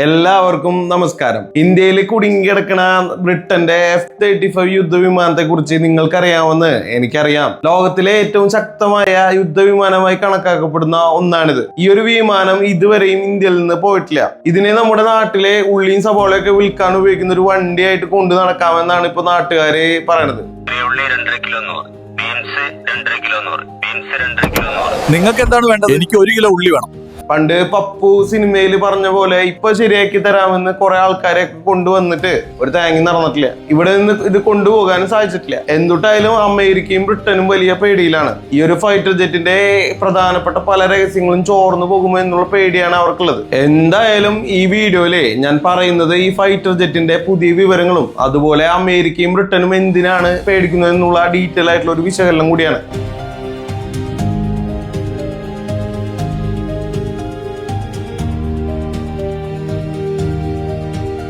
എല്ലാവർക്കും നമസ്കാരം. ഇന്ത്യയിൽ കുടുങ്ങിക്കിടക്കണ ബ്രിട്ടന്റെ എഫ് തേർട്ടി ഫൈവ് യുദ്ധവിമാനത്തെ കുറിച്ച് നിങ്ങൾക്കറിയാമെന്ന് എനിക്കറിയാം. ലോകത്തിലെ ഏറ്റവും ശക്തമായ യുദ്ധവിമാനമായി കണക്കാക്കപ്പെടുന്ന ഒന്നാണിത്. ഈ ഒരു വിമാനം ഇതുവരെയും ഇന്ത്യയിൽ നിന്ന് പോയിട്ടില്ല. ഇതിനെ നമ്മുടെ നാട്ടിലെ ഉള്ളിയും സബോളയൊക്കെ വിൽക്കാൻ ഉപയോഗിക്കുന്ന ഒരു വണ്ടിയായിട്ട് കൊണ്ടു നടക്കാമെന്നാണ് ഇപ്പൊ നാട്ടുകാര് പറയണത്. ഉള്ളി രണ്ടര കിലോ നൂറ് ബീൻസ് രണ്ടര കിലോ നൂറ് ബീൻസ് രണ്ടര കിലോ നൂറ്. നിങ്ങൾക്ക് എന്താണ് വേണ്ടത്? എനിക്ക് ഒരു കിലോ ഉള്ളി വേണം. പണ്ട് പപ്പു സിനിമയിൽ പറഞ്ഞ പോലെ ഇപ്പൊ ശരിയാക്കി തരാമെന്ന് കുറെ ആൾക്കാരെ കൊണ്ടുവന്നിട്ട് ഒരു തേങ്ങി നടന്നിട്ടില്ല. ഇവിടെ നിന്ന് ഇത് കൊണ്ടുപോകാനും സാധിച്ചിട്ടില്ല. എന്തുട്ടായാലും അമേരിക്കയും ബ്രിട്ടനും വലിയ പേടിയിലാണ്. ഈ ഒരു ഫൈറ്റർ ജെറ്റിന്റെ പ്രധാനപ്പെട്ട പല രഹസ്യങ്ങളും ചോർന്നു പോകുമോ എന്നുള്ള പേടിയാണ് അവർക്കുള്ളത്. എന്തായാലും ഈ വീഡിയോയിൽ ഞാൻ പറയുന്നത് ഈ ഫൈറ്റർ ജെറ്റിന്റെ പുതിയ വിവരങ്ങളും അതുപോലെ അമേരിക്കയും ബ്രിട്ടനും എന്തിനാണ് പേടിക്കുന്നത് എന്നുള്ള ഡീറ്റെയിൽ ആയിട്ടുള്ള ഒരു വിശകലനം കൂടിയാണ്.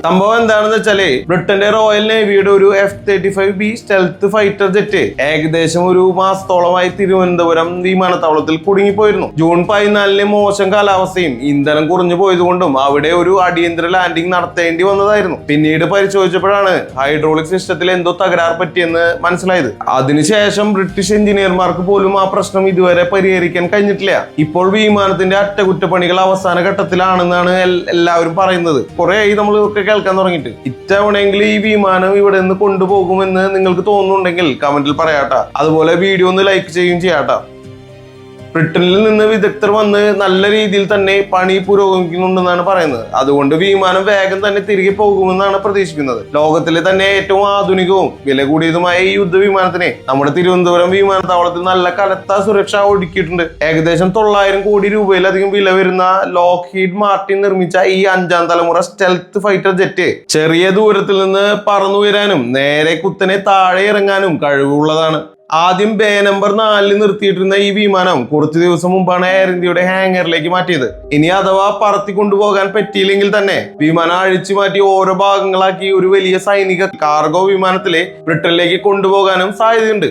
സംഭവം എന്താണെന്ന് വെച്ചാൽ ബ്രിട്ടന്റെ റോയൽ നേവിയുടെ ഒരു F thirty five B stealth fighter jet ഏകദേശം ഒരു മാസത്തോളമായി തിരുവനന്തപുരം വിമാനത്താവളത്തിൽ കുടുങ്ങിപ്പോയിരുന്നു. ജൂൺ പതിനാലിന് മോശം കാലാവസ്ഥയും ഇന്ധനം കുറഞ്ഞു പോയതുകൊണ്ടും അവിടെ ഒരു അടിയന്തര ലാൻഡിംഗ് നടത്തേണ്ടി വന്നതായിരുന്നു. പിന്നീട് പരിശോധിച്ചപ്പോഴാണ് ഹൈഡ്രോളിക് സിസ്റ്റത്തിൽ എന്തോ തകരാർ പറ്റിയെന്ന് മനസ്സിലായത്. അതിനുശേഷം ബ്രിട്ടീഷ് എഞ്ചിനീയർമാർക്ക് പോലും ആ പ്രശ്നം ഇതുവരെ പരിഹരിക്കാൻ കഴിഞ്ഞിട്ടില്ല. ഇപ്പോൾ വിമാനത്തിന്റെ അറ്റകുറ്റപ്പണികൾ അവസാന ഘട്ടത്തിലാണെന്നാണ് എല്ലാവരും പറയുന്നത്. കുറേയായി നമ്മൾ കേൾക്കാൻ തുടങ്ങിയിട്ട്. ഇത്തവണയെങ്കിലും ഈ വിമാനം ഇവിടെ നിന്ന് കൊണ്ടുപോകുമെന്ന് നിങ്ങൾക്ക് തോന്നുന്നുണ്ടെങ്കിൽ കമന്റിൽ പറയാട്ടാ. അതുപോലെ വീഡിയോ ഒന്ന് ലൈക്ക് ചെയ്യുകയും ചെയ്യാട്ടാ. ബ്രിട്ടനിൽ നിന്ന് വിദഗ്ധർ വന്ന് നല്ല രീതിയിൽ തന്നെ പണി പുരോഗമിക്കുന്നുണ്ടെന്നാണ് പറയുന്നത്. അതുകൊണ്ട് വിമാനം വേഗം തന്നെ തിരികെ പോകുമെന്നാണ് പ്രതീക്ഷിക്കുന്നത്. ലോകത്തിലെ തന്നെ ഏറ്റവും ആധുനികവും വില കൂടിയതുമായ ഈ യുദ്ധവിമാനത്തിനെ നമ്മുടെ തിരുവനന്തപുരം വിമാനത്താവളത്തിൽ നല്ല കനത്ത സുരക്ഷ ഒടുക്കിയിട്ടുണ്ട്. ഏകദേശം തൊള്ളായിരം കോടി രൂപയിലധികം വില വരുന്ന ലോക്ക് ഹീഡ് മാർട്ടിൻ നിർമ്മിച്ച ഈ അഞ്ചാം തലമുറ സ്റ്റെൽത്ത് ഫൈറ്റർ ജെറ്റ് ചെറിയ ദൂരത്തിൽ നിന്ന് പറന്നുയരാനും നേരെ കുത്തനെ താഴെ ഇറങ്ങാനും കഴിവുള്ളതാണ്. ആദ്യം ബേ നമ്പർ നാലിൽ നിർത്തിയിട്ടിരുന്ന ഈ വിമാനം കുറച്ചു ദിവസം മുമ്പാണ് എയർ ഇന്ത്യയുടെ ഹാങ്ങറിലേക്ക് മാറ്റിയത്. ഇനി അഥവാ പറത്തി കൊണ്ടുപോകാൻ പറ്റിയില്ലെങ്കിൽ തന്നെ വിമാനം അഴിച്ചു മാറ്റി ഓരോ ഭാഗങ്ങളാക്കി ഒരു വലിയ സൈനിക കാർഗോ വിമാനത്തിലെ ബ്രിട്ടനിലേക്ക് കൊണ്ടുപോകാനും സാധ്യതയുണ്ട്.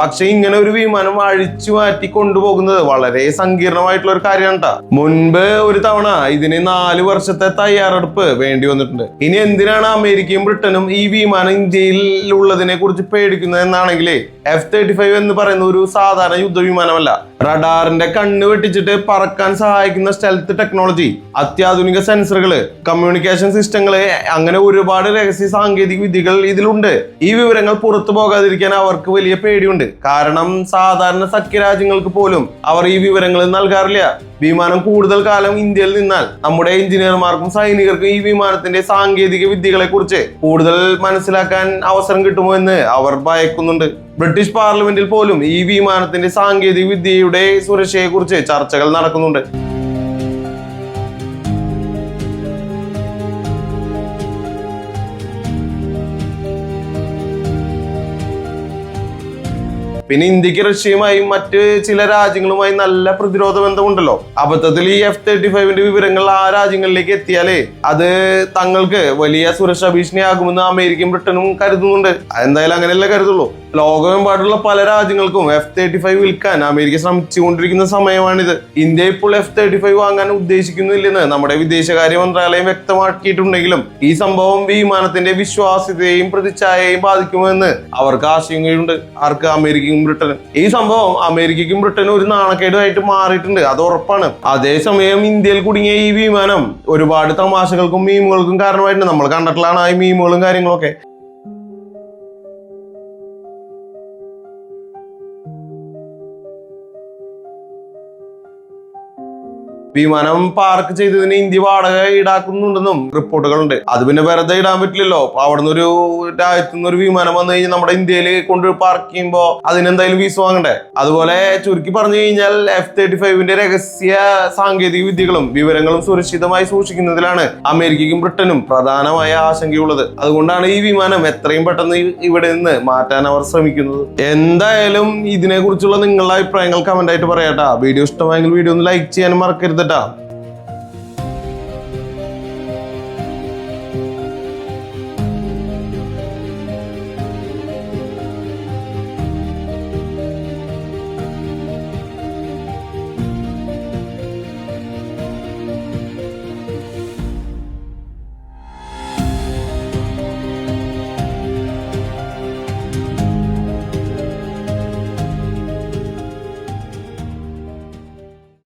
പക്ഷെ ഇങ്ങനെ ഒരു വിമാനം അഴിച്ചു മാറ്റി കൊണ്ടുപോകുന്നത് വളരെ സങ്കീർണമായിട്ടുള്ള ഒരു കാര്യമാണ് കേട്ടോ മുൻപ് ഒരു തവണ ഇതിന് നാല് വർഷത്തെ തയ്യാറെടുപ്പ് വേണ്ടി വന്നിട്ടുണ്ട്. ഇനി എന്തിനാണ് അമേരിക്കയും ബ്രിട്ടനും ഈ വിമാനം ഇന്ത്യയിൽ ഉള്ളതിനെ കുറിച്ച് പേടിക്കുന്നത് എന്നാണെങ്കിലേ എഫ് തേർട്ടി ഫൈവ് എന്ന് പറയുന്ന ഒരു സാധാരണ യുദ്ധവിമാനമല്ല. റഡാറിന്റെ കണ്ണ് വെട്ടിച്ചിട്ട് പറക്കാൻ സഹായിക്കുന്ന സ്റ്റെൽത്ത് ടെക്നോളജി അത്യാധുനിക സെൻസറുകൾ കമ്മ്യൂണിക്കേഷൻ സിസ്റ്റങ്ങൾ അങ്ങനെ ഒരുപാട് രഹസ്യ സാങ്കേതിക വിദ്യകൾ ഇതിലുണ്ട്. ഈ വിവരങ്ങൾ പുറത്തു പോകാതിരിക്കാൻ അവർക്ക് വലിയ പേടിയുണ്ട്. കാരണം സാധാരണ സഖ്യരാജ്യങ്ങൾക്ക് പോലും അവർ ഈ വിവരങ്ങൾ നൽകാറില്ല. വിമാനം കൂടുതൽ കാലം ഇന്ത്യയിൽ നിന്നാൽ നമ്മുടെ എഞ്ചിനീയർമാർക്കും സൈനികർക്കും ഈ വിമാനത്തിന്റെ സാങ്കേതിക വിദ്യകളെ കുറിച്ച് കൂടുതൽ മനസ്സിലാക്കാൻ അവസരം കിട്ടുമോ എന്ന് അവർ ഭയക്കുന്നുണ്ട്. ബ്രിട്ടീഷ് പാർലമെന്റിൽ പോലും ഈ വിമാനത്തിന്റെ സാങ്കേതിക വിദ്യയുടെ സുരക്ഷയെ കുറിച്ച് ചർച്ചകൾ നടക്കുന്നുണ്ട്. പിന്നെ ഇന്ത്യയ്ക്ക് റഷ്യയുമായും മറ്റ് ചില രാജ്യങ്ങളുമായി നല്ല പ്രതിരോധ ബന്ധമുണ്ടല്ലോ. അബദ്ധത്തിൽ ഈ എഫ് തേർട്ടി ഫൈവിന്റെ വിവരങ്ങൾ ആ രാജ്യങ്ങളിലേക്ക് എത്തിയാലേ അത് തങ്ങൾക്ക് വലിയ സുരക്ഷാ ഭീഷണിയാകുമെന്ന് അമേരിക്കയും ബ്രിട്ടനും കരുതുന്നുണ്ട്. എന്തായാലും അങ്ങനെയല്ലേ കരുതുള്ളൂ? ലോകമെമ്പാടുള്ള പല രാജ്യങ്ങൾക്കും എഫ് തേർട്ടി ഫൈവ് വിൽക്കാൻ അമേരിക്ക ശ്രമിച്ചുകൊണ്ടിരിക്കുന്ന സമയമാണിത്. ഇന്ത്യ ഇപ്പോൾ എഫ് തേർട്ടി ഫൈവ് വാങ്ങാൻ ഉദ്ദേശിക്കുന്നില്ലെന്ന് നമ്മുടെ വിദേശകാര്യ മന്ത്രാലയം വ്യക്തമാക്കിയിട്ടുണ്ടെങ്കിലും ഈ സംഭവം വിമാനത്തിന്റെ വിശ്വാസ്യതയെയും പ്രതിച്ഛായയെയും ബാധിക്കുമെന്ന് അവർക്ക് ആശങ്കയുണ്ട്. ആർക്ക്? അമേരിക്കയും ബ്രിട്ടനും. ഈ സംഭവം അമേരിക്കയ്ക്കും ബ്രിട്ടനും ഒരു നാണക്കേടുമായിട്ട് മാറിയിട്ടുണ്ട്. അത് ഉറപ്പാണ്. അതേസമയം ഇന്ത്യയിൽ കുടുങ്ങിയ ഈ വിമാനം ഒരുപാട് തമാശകൾക്കും മീമുകൾക്കും കാരണമായിട്ടുണ്ട്. നമ്മൾ കണ്ടിട്ടുള്ളതാണ് ആ മീമുകളും കാര്യങ്ങളൊക്കെ. വിമാനം പാർക്ക് ചെയ്തതിന് ഇന്ത്യ വാടക ഈടാക്കുന്നുണ്ടെന്നും റിപ്പോർട്ടുകളുണ്ട്. അത് പിന്നെ വെറുതെ ഇടാൻ പറ്റില്ലല്ലോ. അപ്പൊ അവിടുന്ന് ഒരു രാജ്യത്തു നിന്ന് ഒരു വിമാനം വന്നു കഴിഞ്ഞാൽ നമ്മുടെ ഇന്ത്യയിൽ കൊണ്ട് പാർക്ക് ചെയ്യുമ്പോൾ അതിനെന്തായാലും ഫീസ് വാങ്ങണ്ടേ? അതുപോലെ ചുരുക്കി പറഞ്ഞു കഴിഞ്ഞാൽ എഫ് തേർട്ടി ഫൈവിന്റെ രഹസ്യ സാങ്കേതിക വിദ്യകളും വിവരങ്ങളും സുരക്ഷിതമായി സൂക്ഷിക്കുന്നതിലാണ് അമേരിക്കയ്ക്കും ബ്രിട്ടനും പ്രധാനമായ ആശങ്കയുള്ളത്. അതുകൊണ്ടാണ് ഈ വിമാനം എത്രയും പെട്ടെന്ന് ഇവിടെ നിന്ന് മാറ്റാൻ അവർ ശ്രമിക്കുന്നത്. എന്തായാലും ഇതിനെ കുറിച്ചുള്ള നിങ്ങളുടെ അഭിപ്രായങ്ങൾ കമന്റ് ആയിട്ട് പറയാട്ടാ. വീഡിയോ ഇഷ്ടമായെങ്കിൽ വീഡിയോ ഒന്ന് ലൈക്ക് ചെയ്യാനും മറക്കരുതട്ടാ